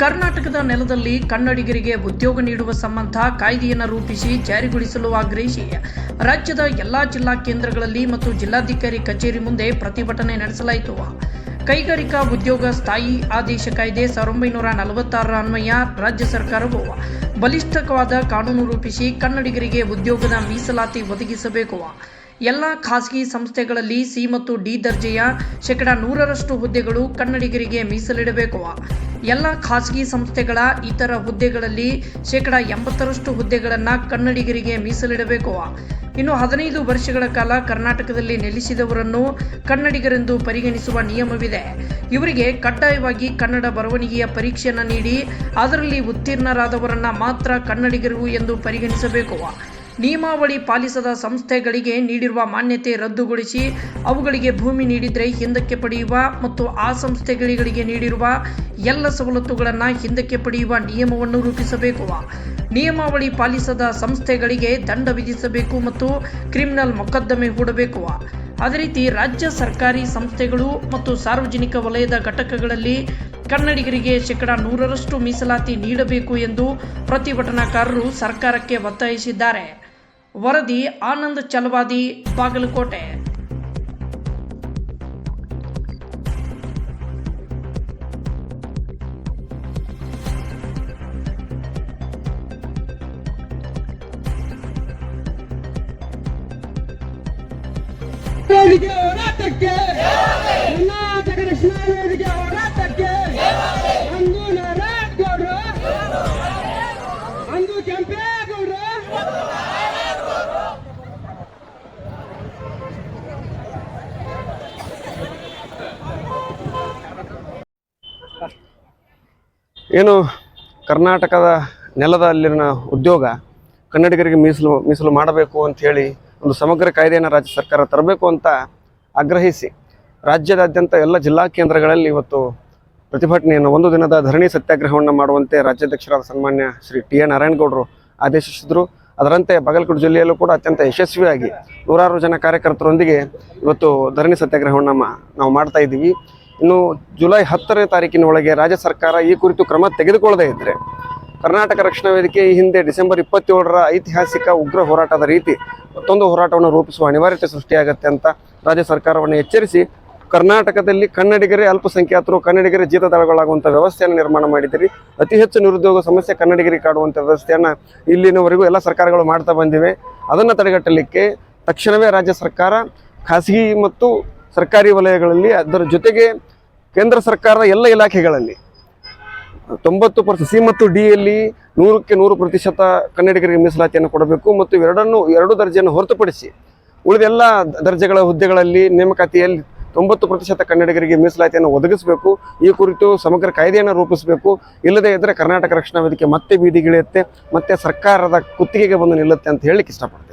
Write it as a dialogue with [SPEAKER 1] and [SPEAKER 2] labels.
[SPEAKER 1] ಕರ್ನಾಟಕದ ನೆಲದಲ್ಲಿ ಕನ್ನಡಿಗರಿಗೆ ಉದ್ಯೋಗ ನೀಡುವ ಸಂಬಂಧ ಕಾಯ್ದೆಯನ್ನು ರೂಪಿಸಿ ಜಾರಿಗೊಳಿಸಲು ಆಗ್ರಹಿಸಿ ರಾಜ್ಯದ ಎಲ್ಲಾ ಜಿಲ್ಲಾ ಕೇಂದ್ರಗಳಲ್ಲಿ ಮತ್ತು ಜಿಲ್ಲಾಧಿಕಾರಿ ಕಚೇರಿ ಮುಂದೆ ಪ್ರತಿಭಟನೆ ನಡೆಸಲಾಯಿತು. ಕೈಗಾರಿಕಾ ಉದ್ಯೋಗ ಸ್ಥಾಯಿ ಆದೇಶ ಕಾಯ್ದೆ ಸಾವಿರದ ಒಂಬೈನೂರ ನಲವತ್ತಾರರ ಅನ್ವಯ ರಾಜ್ಯ ಸರ್ಕಾರವು ಬಲಿಷ್ಠವಾದ ಕಾನೂನು ರೂಪಿಸಿ ಕನ್ನಡಿಗರಿಗೆ ಉದ್ಯೋಗದ ಮೀಸಲಾತಿ ಒದಗಿಸಬೇಕು. ಎಲ್ಲ ಖಾಸಗಿ ಸಂಸ್ಥೆಗಳಲ್ಲಿ ಸಿ ಮತ್ತು ಡಿ ದರ್ಜೆಯ ಶೇಕಡ ನೂರರಷ್ಟು ಹುದ್ದೆಗಳು ಕನ್ನಡಿಗರಿಗೆ ಮೀಸಲಿಡಬೇಕು. ಎಲ್ಲ ಖಾಸಗಿ ಸಂಸ್ಥೆಗಳ ಇತರ ಹುದ್ದೆಗಳಲ್ಲಿ ಶೇಕಡ ಎಂಬತ್ತರಷ್ಟು ಹುದ್ದೆಗಳನ್ನು ಕನ್ನಡಿಗರಿಗೆ ಮೀಸಲಿಡಬೇಕು. ಇನ್ನು ಹದಿನೈದು ವರ್ಷಗಳ ಕಾಲ ಕರ್ನಾಟಕದಲ್ಲಿ ನೆಲೆಸಿದವರನ್ನು ಕನ್ನಡಿಗರೆಂದು ಪರಿಗಣಿಸುವ ನಿಯಮವಿದೆ. ಇವರಿಗೆ ಕಡ್ಡಾಯವಾಗಿ ಕನ್ನಡ ಬರವಣಿಗೆಯ ಪರೀಕ್ಷೆಯನ್ನು ನೀಡಿ ಅದರಲ್ಲಿ ಉತ್ತೀರ್ಣರಾದವರನ್ನ ಮಾತ್ರ ಕನ್ನಡಿಗರು ಎಂದು ಪರಿಗಣಿಸಬೇಕು. ನಿಯಮಾವಳಿ ಪಾಲಿಸದ ಸಂಸ್ಥೆಗಳಿಗೆ ನೀಡಿರುವ ಮಾನ್ಯತೆ ರದ್ದುಗೊಳಿಸಿ ಅವುಗಳಿಗೆ ಭೂಮಿ ನೀಡಿದರೆ ಹಿಂದಕ್ಕೆ ಪಡೆಯುವ ಮತ್ತು ಆ ಸಂಸ್ಥೆಗಳಿಗೆ ನೀಡಿರುವ ಎಲ್ಲ ಸವಲತ್ತುಗಳನ್ನು ಹಿಂದಕ್ಕೆ ಪಡೆಯುವ ನಿಯಮವನ್ನು ರೂಪಿಸಬೇಕು. ನಿಯಮಾವಳಿ ಪಾಲಿಸದ ಸಂಸ್ಥೆಗಳಿಗೆ ದಂಡ ವಿಧಿಸಬೇಕು ಮತ್ತು ಕ್ರಿಮಿನಲ್ ಮೊಕದ್ದಮೆ ಹೂಡಬೇಕು. ಅದೇ ರೀತಿ ರಾಜ್ಯ ಸರ್ಕಾರಿ ಸಂಸ್ಥೆಗಳು ಮತ್ತು ಸಾರ್ವಜನಿಕ ವಲಯದ ಘಟಕಗಳಲ್ಲಿ ಕನ್ನಡಿಗರಿಗೆ ಶೇಕಡ ನೂರರಷ್ಟು ಮೀಸಲಾತಿ ನೀಡಬೇಕು ಎಂದು ಪ್ರತಿಭಟನಾಕಾರರು ಸರ್ಕಾರಕ್ಕೆ ಒತ್ತಾಯಿಸಿದ್ದಾರೆ. ವರದಿ ಆನಂದ್ ಚಲವಾದಿ ಬಾಗಲಕೋಟೆ.
[SPEAKER 2] ಹೋರಾಟಕ್ಕೆ ಕರ್ನಾಟಕ ರಕ್ಷಣಾ ವೇದಿಕೆ ಹೋರಾಟಕ್ಕೆ
[SPEAKER 3] ಏನು ಕರ್ನಾಟಕದ ನೆಲದ ಅಲ್ಲಿನ ಉದ್ಯೋಗ ಕನ್ನಡಿಗರಿಗೆ ಮೀಸಲು ಮೀಸಲು ಮಾಡಬೇಕು ಅಂತ ಹೇಳಿ ಒಂದು ಸಮಗ್ರ ಕಾಯ್ದೆಯನ್ನು ರಾಜ್ಯ ಸರ್ಕಾರ ತರಬೇಕು ಅಂತ ಆಗ್ರಹಿಸಿ ರಾಜ್ಯದಾದ್ಯಂತ ಎಲ್ಲ ಜಿಲ್ಲಾ ಕೇಂದ್ರಗಳಲ್ಲಿ ಇವತ್ತು ಪ್ರತಿಭಟನೆಯನ್ನು ಒಂದು ದಿನದ ಧರಣಿ ಸತ್ಯಾಗ್ರಹವನ್ನು ಮಾಡುವಂತೆ ರಾಜ್ಯಾಧ್ಯಕ್ಷರಾದ ಸನ್ಮಾನ್ಯ ಶ್ರೀ ಟಿ ಎ ನಾರಾಯಣಗೌಡರು ಆದೇಶಿಸಿದರು. ಅದರಂತೆ ಬಾಗಲಕೋಟೆ ಜಿಲ್ಲೆಯಲ್ಲೂ ಕೂಡ ಅತ್ಯಂತ ಯಶಸ್ವಿಯಾಗಿ ನೂರಾರು ಜನ ಕಾರ್ಯಕರ್ತರೊಂದಿಗೆ ಇವತ್ತು ಧರಣಿ ಸತ್ಯಾಗ್ರಹವನ್ನು ನಾವು ಮಾಡ್ತಾ ಇದ್ದೀವಿ. ಇನ್ನು ಜುಲೈ ಹತ್ತನೇ ತಾರೀಕಿನ ಒಳಗೆ ರಾಜ್ಯ ಸರ್ಕಾರ ಈ ಕುರಿತು ಕ್ರಮ ತೆಗೆದುಕೊಳ್ಳದೇ ಇದ್ದರೆ ಕರ್ನಾಟಕ ರಕ್ಷಣಾ ವೇದಿಕೆ ಈ ಹಿಂದೆ ಡಿಸೆಂಬರ್ ಇಪ್ಪತ್ತೇಳರ ಐತಿಹಾಸಿಕ ಉಗ್ರ ಹೋರಾಟದ ರೀತಿ ಮತ್ತೊಂದು ಹೋರಾಟವನ್ನು ರೂಪಿಸುವ ಅನಿವಾರ್ಯತೆ ಸೃಷ್ಟಿಯಾಗತ್ತೆ ಅಂತ ರಾಜ್ಯ ಸರ್ಕಾರವನ್ನು ಎಚ್ಚರಿಸಿ ಕರ್ನಾಟಕದಲ್ಲಿ ಕನ್ನಡಿಗರೇ ಅಲ್ಪಸಂಖ್ಯಾತರು, ಕನ್ನಡಿಗರೇ ಜೀತದಾಳಗಳಾಗುವಂಥ ವ್ಯವಸ್ಥೆಯನ್ನು ನಿರ್ಮಾಣ ಮಾಡಿದ್ದೀರಿ. ಅತಿ ಹೆಚ್ಚು ನಿರುದ್ಯೋಗ ಸಮಸ್ಯೆ ಕನ್ನಡಿಗರಿಗೆ ಕಾಡುವಂಥ ವ್ಯವಸ್ಥೆಯನ್ನು ಇಲ್ಲಿನವರೆಗೂ ಎಲ್ಲ ಸರ್ಕಾರಗಳು ಮಾಡ್ತಾ ಬಂದಿವೆ. ಅದನ್ನು ತಡೆಗಟ್ಟಲಿಕ್ಕೆ ತಕ್ಷಣವೇ ರಾಜ್ಯ ಸರ್ಕಾರ ಖಾಸಗಿ ಮತ್ತು ಸರ್ಕಾರಿ ವಲಯಗಳಲ್ಲಿ ಅದರ ಜೊತೆಗೆ ಕೇಂದ್ರ ಸರ್ಕಾರದ ಎಲ್ಲ ಇಲಾಖೆಗಳಲ್ಲಿ ತೊಂಬತ್ತು ಪರ್ಸೆಂಟ್ ಸಿ ಮತ್ತು ಡಿ ಯಲ್ಲಿ ನೂರಕ್ಕೆ ನೂರು ಪ್ರತಿಶತ ಕನ್ನಡಿಗರಿಗೆ ಮೀಸಲಾತಿಯನ್ನು ಕೊಡಬೇಕು ಮತ್ತು ಇವೆರಡನ್ನು ಎರಡು ದರ್ಜೆಯನ್ನು ಹೊರತುಪಡಿಸಿ ಉಳಿದೆಲ್ಲ ದರ್ಜೆಗಳ ಹುದ್ದೆಗಳಲ್ಲಿ ನೇಮಕಾತಿಯಲ್ಲಿ ತೊಂಬತ್ತು ಪ್ರತಿಶತ ಕನ್ನಡಿಗರಿಗೆ ಮೀಸಲಾತಿಯನ್ನು ಒದಗಿಸಬೇಕು. ಈ ಕುರಿತು ಸಮಗ್ರ ಕಾಯ್ದೆಯನ್ನು ರೂಪಿಸಬೇಕು. ಇಲ್ಲದೇ ಇದ್ದರೆ ಕರ್ನಾಟಕ ರಕ್ಷಣಾ ವೇದಿಕೆ ಮತ್ತೆ ಬೀದಿಗಿಳಿಯುತ್ತೆ. ಮತ್ತೆ ಸರ್ಕಾರದ ಕುತ್ತಿಗೆಗೆ ಬಂದು ನಿಲ್ಲುತ್ತೆ ಅಂತ ಹೇಳಲಿಕ್ಕೆ ಇಷ್ಟಪಡ್ತೀನಿ.